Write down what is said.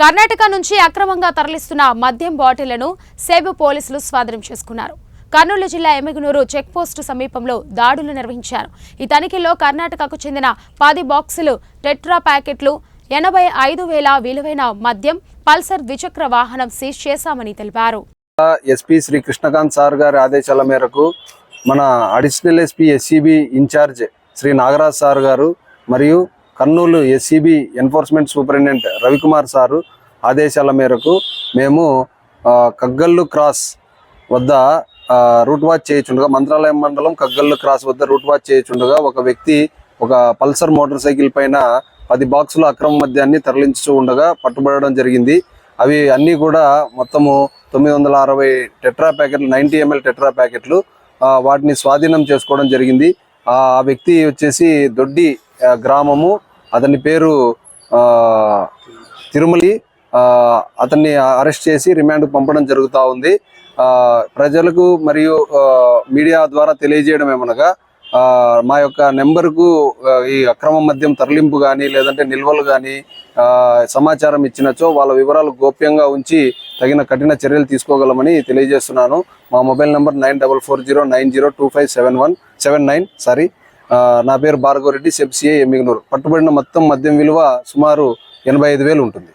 కర్ణాటక నుంచి అక్రమంగా తరలిస్తున్న మద్యం బాటిళ్ళను సేబు పోలీసులు స్వాధీనం చేసుకున్నారు. కర్నూలు జిల్లా ఎమ్మిగునూరు చెక్పోస్టు సమీపంలో దాడులు నిర్వహించారు. ఈ తనిఖీలో కర్ణాటకకు చెందిన పది బాక్సులు టెట్రా ప్యాకెట్లు ఎనభై ఐదు వేల విలువైన మద్యం పల్సర్ ద్విచక్ర వాహనం సీజ్ చేశామని తెలిపారు. ఎస్పీ శ్రీ కృష్ణకాంత్ సార్ గారి ఆదేశాల మేరకు మన additional SP SCB in-charge Shri Nagaraj sir గారు మరియు Kurnool SCB enforcement superintendent Ravikumar sir ఆదేశాల మేరకు మేము కగ్గల్లు క్రాస్ వద్ద రూట్ వాచ్ చేయుచుండగా మంత్రాలయం మండలం కగ్గల్లు క్రాస్ వద్ద రూట్ వాచ్ చేయుచుండగా ఒక వ్యక్తి ఒక పల్సర్ మోటార్ సైకిల్ పైన పది బాక్సుల అక్రమ మద్యాన్ని తరలించు ఉండగా పట్టుబడడం జరిగింది. అవి అన్నీ కూడా మొత్తము తొమ్మిది వందల అరవై టెట్రా ప్యాకెట్లు నైంటీ ఎంఎల్ టెట్రా ప్యాకెట్లు వాటిని స్వాధీనం చేసుకోవడం జరిగింది. ఆ వ్యక్తి వచ్చేసి దొడ్డి గ్రామము. అతని పేరు తిరుమలి. అతన్ని అరెస్ట్ చేసి రిమాండ్కు పంపడం జరుగుతూ ఉంది. ప్రజలకు మరియు మీడియా ద్వారా తెలియజేయడం ఏమనగా మా యొక్క నెంబర్కు ఈ అక్రమ మద్యం తరలింపు కానీ లేదంటే నిల్వలు కానీ సమాచారం ఇచ్చినచో వాళ్ళ వివరాలు గోప్యంగా ఉంచి తగిన కఠిన చర్యలు తీసుకోగలమని తెలియజేస్తున్నాను. మా mobile number nine double four zero nine zero two five seven one seven nine sorry నా పేరు భార్గవరెడ్డి సెబ్సిఏ ఎమ్మిగనూరు. పట్టుబడిన మొత్తం మద్యం విలువ సుమారు ఎనభై ఐదు వేలు ఉంటుంది.